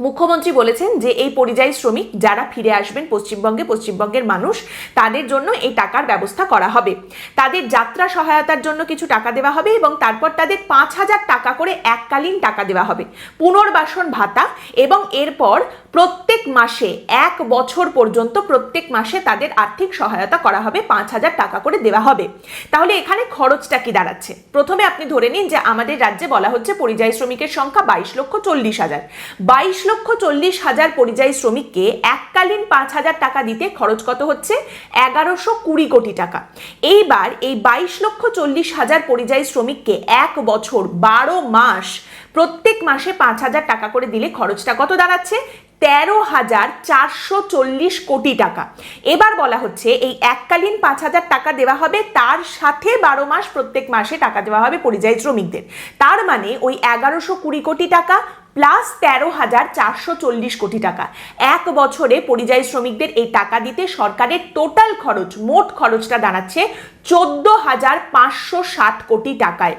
মুখ্যমন্ত্রী বলেছেন যে এই পরিযায়ী শ্রমিক যারা ফিরে আসবেন পশ্চিমবঙ্গে, পশ্চিমবঙ্গের মানুষ, তাদের জন্য এই টাকার ব্যবস্থা করা হবে। তাদের যাত্রা সহায়তার জন্য কিছু টাকা দেওয়া হবে এবং তারপর তাদের পাঁচ হাজার টাকা করে এককালীন টাকা দেওয়া হবে। পুনর্বাসন ভাতা এবং এরপর প্রত্যেক মাসে এক বছর পর্যন্ত প্রত্যেক মাসে তাদের আর্থিক সহায়তা করা হবে পাঁচ হাজার টাকা করে দেওয়া হবে। তাহলে এখানে খরচটা কি দাঁড়াচ্ছে? প্রথমে আপনি ধরে নিন যে আমাদের রাজ্যে বলা হচ্ছে পরিযায়ী শ্রমিকের সংখ্যা বাইশ লক্ষ চল্লিশ হাজার। বাইশ লক্ষ চল্লিশ হাজার পরিযায়ী শ্রমিককে এককালীন পাঁচ হাজার টাকা দিতে খরচ কত হচ্ছে? এগারোশো কুড়ি কোটি টাকা। এইবার এই বাইশ লক্ষ চল্লিশ হাজার পরিযায়ী শ্রমিককে এক বছর বারো মাস প্রত্যেক মাসে পাঁচ হাজার টাকা করে দিলে খরচটা কত দাঁড়াচ্ছে? তেরো হাজার চারশো চল্লিশ কোটি টাকা। এবার বলা হচ্ছে এই এককালীন পাঁচ হাজার টাকা দেওয়া হবে, তার সাথে বারো মাস প্রত্যেক মাসে টাকা দেওয়া হবে পরিযায়ী শ্রমিকদের। তার মানে ওই এগারোশো কুড়ি কোটি টাকা প্লাস তেরো হাজার চারশো চল্লিশ কোটি টাকা। এক বছরে পরিযায়ী শ্রমিকদের এই টাকা দিতে সরকারের টোটাল খরচ, মোট খরচটা দাঁড়াচ্ছে চোদ্দ হাজার পাঁচশো ষাট কোটি টাকায়।